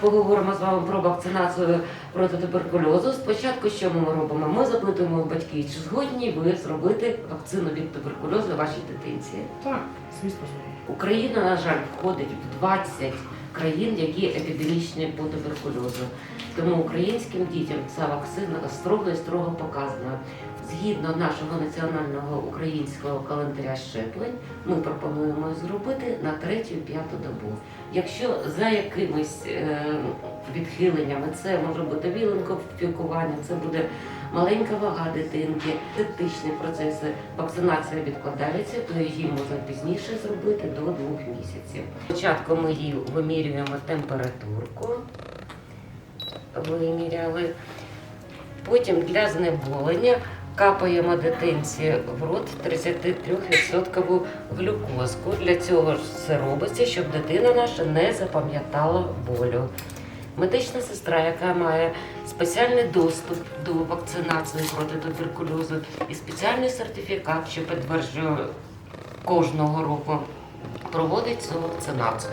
поговоримо з вами про вакцинацію проти туберкульозу. Спочатку, що ми робимо? Ми запитуємо у батьків, чи згодні ви зробити вакцину від туберкульозу вашій дитинці. Так, звісно. Україна, на жаль, входить в 20 країн, які епідемічні по туберкульозу. Тому українським дітям ця вакцина строго і строго показана. Згідно нашого національного українського календаря щеплень, ми пропонуємо зробити на третю п'яту добу. Якщо за якимись е, відхиленнями це може бути віленкопікування, це буде маленька вага дитинки, септичні процеси, вакцинація відкладається, то її можна пізніше зробити до двох місяців. Спочатку ми її вимірюємо температурку, виміряли. Потім для знеболення капаємо дитинці в рот 33% глюкозку. Для цього це робиться, щоб дитина наша не запам'ятала болю. Медична сестра, яка має спеціальний доступ до вакцинації проти туберкульозу і спеціальний сертифікат, що підтверджує кожного року, проводить цю вакцинацію.